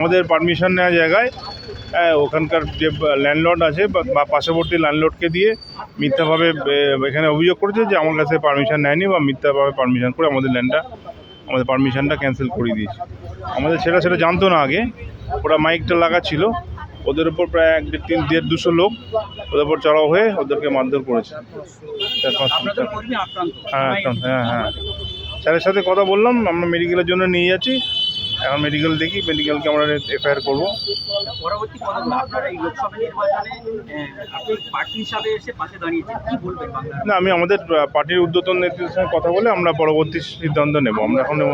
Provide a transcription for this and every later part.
আমাদের পারমিশন নেওয়া জায়গায় ওখানকার যে ল্যান্ডলর্ড আছে বা পার্শ্ববর্তী ল্যান্ডলর্ডকে দিয়ে মিথ্যাভাবে এখানে অভিযোগ করেছে যে আমার কাছে পারমিশন নেয়নি বা মিথ্যাভাবে পারমিশন করে আমাদের ল্যান্ডটা আমাদের পারমিশনটা ক্যান্সেল করে দিয়েছে। আমাদের সেটা সেটা জানতো না আগে, ওরা মাইকটা লাগাচ্ছিল ওদের উপর প্রায় এক দেড় তিন, দেড় দুশো লোক ওদের উপর চড়াও হয়ে ওদেরকে মারধর করেছে। হ্যাঁ হ্যাঁ হ্যাঁ। স্যারের সাথে কথা বললাম, আমরা মেডিকেলের জন্য নিয়ে যাচ্ছি। এখন মেডিকেল দেখি মেডিকেলকে আমরা এফআইআর করব। পরবর্তী আপনারা এই লোকসভা নির্বাচনে আপনি প্রার্থী হিসাবে এসে পাশে দাঁড়িয়েছেন কি বলবেন না আমি আমাদের পার্টির উদ্যোতন নেতৃত্বের সঙ্গে কথা বলে আমরা পরবর্তী সিদ্ধান্ত নেব। আমরা এখন নেব।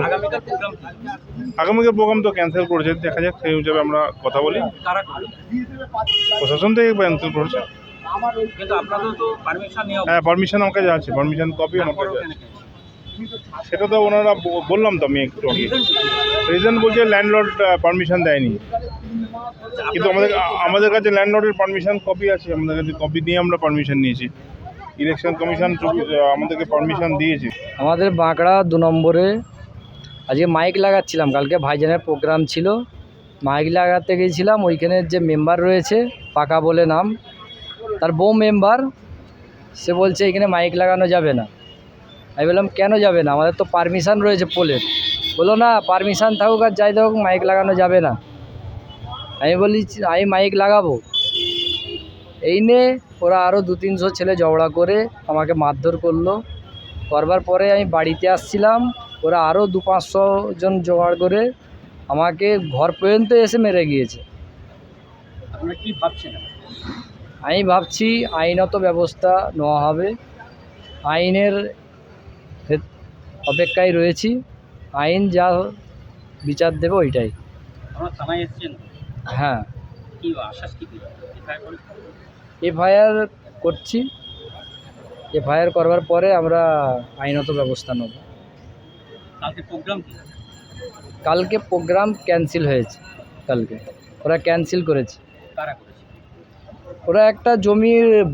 আগামীকাল প্রোগ্রাম তো ক্যান্সেল করেছে দেখা যাক সেই হিসাবে আমরা কথা বলি। প্রশাসন থেকে ক্যান্সেল করেছে। হ্যাঁ পারমিশন আমার কাছে আছে পারমিশন কপি আমার কাছে আছে। সেটা তো ওনারা বললাম তো আমি একটু আগে। রিজন বলছে ল্যান্ডলর্ড পারমিশন দেয়নি। কিন্তু আমাদের আমাদের কাছে ল্যান্ডলর্ডের পারমিশন কপি আছে। আমাদের কাছে কপি নিয়ে আমরা পারমিশন নিয়েছি। ইলেকশন কমিশন আমাদেরকে পারমিশন দিয়েছে। আমাদের বাঁকড়া দু নম্বরে আজকে মাইক লাগাচ্ছিলাম। কালকে ভাইজানের প্রোগ্রাম ছিল। মাইক লাগাতে গিয়েছিলাম ওইখানের যে মেম্বার রয়েছে, পাকা বলে নাম, তার বউ মেম্বার সে বলছে এখানে মাইক লাগানো যাবে না। আমি বললাম কেন যাবে না? আমাদের তো পারমিশান রয়েছে পোলের। বলল না পারমিশান থাকুক আর যাই থাকুক মাইক লাগানো যাবে না। আমি বলি আমি মাইক লাগাবো। এই নিয়ে ওরা আরও দু তিনশো ছেলে ঝগড়া করে আমাকে মারধর করল। করবার পরে আমি বাড়িতে আসছিলাম ওরা আরও দু পাঁচশো জন জোগাড় করে আমাকে ঘর পর্যন্ত এসে মেরে গিয়েছে। কি ভাবছেন? আমি ভাবছি আইনত ব্যবস্থা নেওয়া হবে। আইনের অপেক্ষায় রয়েছি। আইন যা বিচার দেবে ওইটাই। হ্যাঁ। এফআইআর করে এফআইআর করছি। এফআইআর করবার পরে আমরা আইনত ব্যবস্থা নেব। কালকে প্রোগ্রাম কি? কালকে প্রোগ্রাম ক্যান্সেল হয়েছে কালকে। ওরা ক্যান্সেল করেছে। ওরা একটা জমির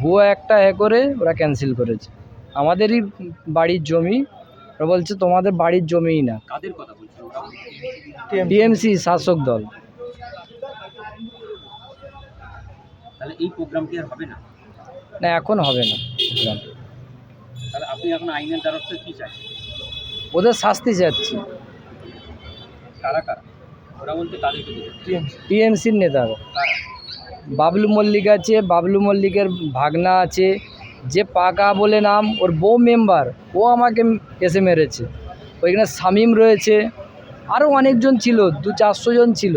ভুয়া একটা এ করে ওরা ক্যান্সেল করেছে। আমাদেরই বাড়ির জমি ওরা বলছে তোমাদের বাড়ির জমিই না। কাদের কথা বলছেন টিএমসি শাসক দল। তাহলে এই প্রোগ্রাম কি আর হবে না? না এখন হবে না। program। তাহলে আপনি এখন আইনের দ্বারস্থ কি চাইছেন ওদের শাস্তি চাচ্ছি। কারা কারা? ওরা বলতে কাদেরকে টিএমসির নেতারা। বাবলু মল্লিক আছে বাবলু মল্লিকের ভাগনা আছে যে পাকা বলে নাম, ওর বউ মেম্বার ও আমাকে এসে মেরেছে। ওইখানে শামিম রয়েছে আরও অনেকজন ছিল, দু চারশো জন ছিল।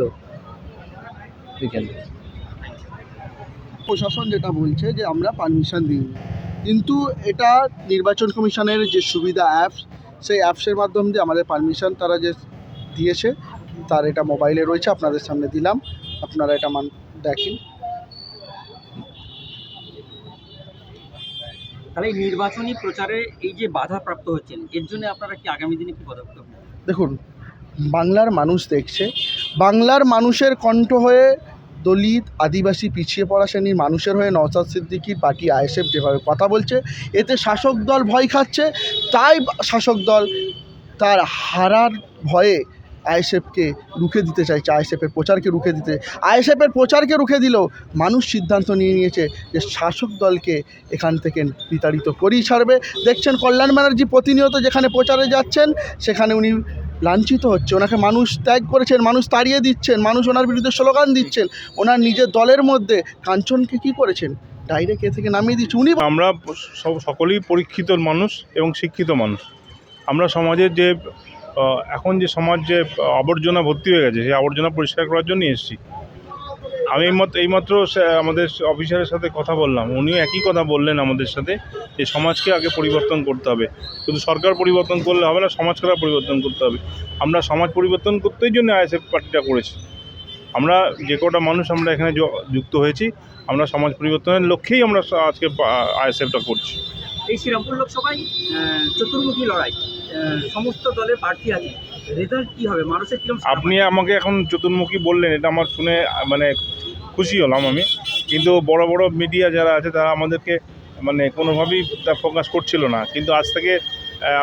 প্রশাসন যেটা বলছে যে আমরা পারমিশন দিই কিন্তু এটা নির্বাচন কমিশনের যে সুবিধা অ্যাপস সেই অ্যাপসের মাধ্যম দিয়ে আমাদের পারমিশন তারা যে দিয়েছে, তার এটা মোবাইলে রয়েছে, আপনাদের সামনে দিলাম। আপনারা এটা মান দেখেন। তাহলে নির্বাচনী প্রচারে এই যে বাধাপ্রাপ্ত হচ্ছেন, এর জন্য আপনারা কি আগামী দিনে কি পদক্ষেপ দেখুন, বাংলার মানুষ দেখছে। বাংলার মানুষের কণ্ঠ হয়ে দলিত, আদিবাসী, পিছিয়ে পড়া শ্রেণির মানুষের হয়ে নওসাদ সিদ্দিকির পার্টি আইএসএফ যেভাবে কথা বলছে, এতে শাসক দল ভয় খাচ্ছে। তাই শাসক দল তার হারার ভয়ে আইএসএফকে রুখে দিতে চাইছে, আইএসএফের প্রচারকে রুখে দিতে। আইএসএফের প্রচারকে রুখে দিলেও মানুষ সিদ্ধান্ত নিয়ে নিয়েছে যে শাসক দলকে এখান থেকে বিতাড়িত করেই ছাড়বে। দেখছেন কল্যাণ ব্যানার্জি প্রতিনিয়ত যেখানে প্রচারে যাচ্ছেন, সেখানে উনি লাঞ্ছিত হচ্ছে। ওনাকে মানুষ ত্যাগ করেছেন, মানুষ তাড়িয়ে দিচ্ছেন, মানুষ ওনার বিরুদ্ধে স্লোগান দিচ্ছেন। ওনার নিজের দলের মধ্যে কাঞ্চনকে কি করেছেন? ডাইরেক্ট এ থেকে নামিয়ে দিচ্ছে। উনি আমরা সব, সকলেই পরীক্ষিত মানুষ এবং শিক্ষিত মানুষ। আমরা সমাজের যে এখন যে সমাজ যে আবর্জনা ভর্তি হয়ে গেছে, সেই আবর্জনা পরিষ্কার করার জন্য এসেছি। আমি এইমাত্র এইমাত্র আমাদের অফিসারের সাথে কথা বললাম। উনিও একই কথা বললেন আমাদের সাথে, যে সমাজকে আগে পরিবর্তন করতে হবে। শুধু সরকার পরিবর্তন করলে হবে না সমাজকে পরিবর্তন করতে হবে। আমরা সমাজ পরিবর্তন করতেই জন্য আইএসএফ পার্টিটা করেছি। আমরা যে কটা মানুষ আমরা এখানে যুক্ত হয়েছি, আমরা সমাজ পরিবর্তনের লক্ষ্যেই আমরা আজকে আইএসএফটা করছি। এই শ্রীরামপুর লোকসভায় চতুর্মুখী লড়াই। সমস্ত দলের প্রার্থী আছে। রেজাল্ট কি হবে? মানুষের কীরকম আপনি আমাকে এখন চতুর্মুখী বললেন এটা আমার শুনে মানে খুশি হলাম আমি। কিন্তু বড় বড় মিডিয়া যারা আছে তারা আমাদেরকে মানে কোনোভাবেই তা ফোকাস করছিল না। কিন্তু আজ থেকে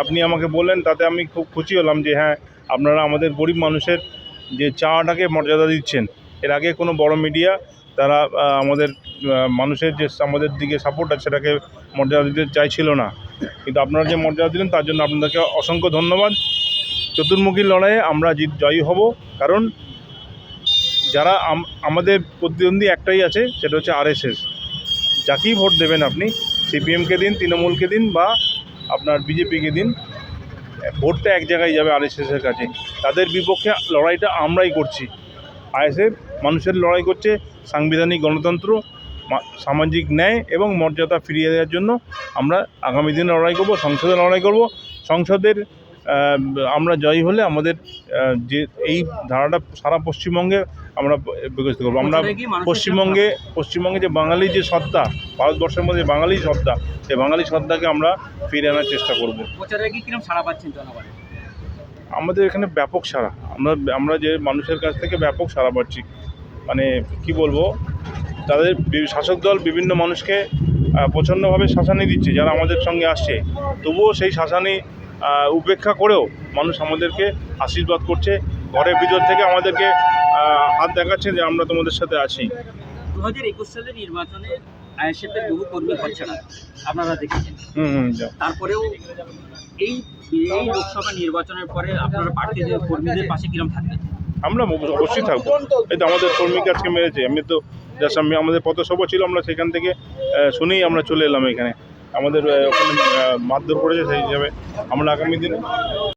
আপনি আমাকে বললেন তাতে আমি খুব খুশি হলাম যে হ্যাঁ আপনারা আমাদের গরিব মানুষের যে চাওয়াটাকে মর্যাদা দিচ্ছেন। এর আগে কোনো বড় মিডিয়া তারা আমাদের মানুষের যে আমাদের দিকে সাপোর্ট আছে সেটাকে মর্যাদা দিতে চাইছিল না। কিন্তু আপনারা যে মর্যাদা দিলেন, তার জন্য আপনাদেরকে অসংখ্য ধন্যবাদ। চতুর্মুখী লড়াইয়ে আমরা জিত, জয়ী হব। কারণ যারা আমাদের প্রতিদ্বন্দ্বী একটাই আছে, সেটা হচ্ছে আরএসএস। যাকেই ভোট দেবেন আপনি, সিপিএমকে দিন, তৃণমূলকে দিন, বা আপনার বিজেপিকে দিন, ভোটটা এক জায়গায় যাবে আরএসএসের কাছে। তাদের বিপক্ষে লড়াইটা আমরাই করছি। আইএসএফ মানুষের লড়াই করছে, সাংবিধানিক গণতন্ত্র সামাজিক ন্যায় এবং মর্যাদা ফিরিয়ে দেওয়ার জন্য আমরা আগামী দিনে লড়াই করব সংসদে লড়াই করব। সংসদের আমরা জয়ী হলে আমাদের যে এই ধারাটা সারা পশ্চিমবঙ্গে আমরা বিকশিত করব। আমরা পশ্চিমবঙ্গে পশ্চিমবঙ্গে যে বাঙালি যে সত্তা ভারতবর্ষের মধ্যে বাঙালি সত্তা সেই বাঙালি সত্তাকে আমরা ফিরে আনার চেষ্টা করব। আমাদের এখানে ব্যাপক সারা আমরা আমরা যে মানুষের কাছ থেকে ব্যাপক সারা পাচ্ছি। মানে কি বলব? তাদের শাসক দল বিভিন্ন মানুষকে প্রচণ্ডভাবে শাসানি দিচ্ছে যারা আমাদের সঙ্গে আসছে। তবুও সেই শাসানি উপেক্ষা করেও মানুষ আমাদেরকে আশীর্বাদ করছে। ঘরের ভিতর থেকে আমাদেরকে হাত দেখাচ্ছে যে আমরা তোমাদের সাথে আছি। দু হাজার একুশ সালের নির্বাচনে আইএসএফের বহু কর্মী হচ্ছে না। আপনারা দেখেছেন। হুম হুম তারপরেও এই এই লোকসভা নির্বাচনের পরে আপনারা প্রার্থীদের কর্মীদের পাশে কিরম থাকবেন? আমরা অবশ্যই থাকব। এই তো আমাদের কর্মীকে আজকে মেরেছে। আমি তো জাস্ট সামনে আমাদের পথসভা ছিল, আমরা সেখান থেকে শুনেই আমরা চলে এলাম এখানে। আমাদের ওখানে মারধর করেছে সেই হিসাবে। আমরা আগামী দিনে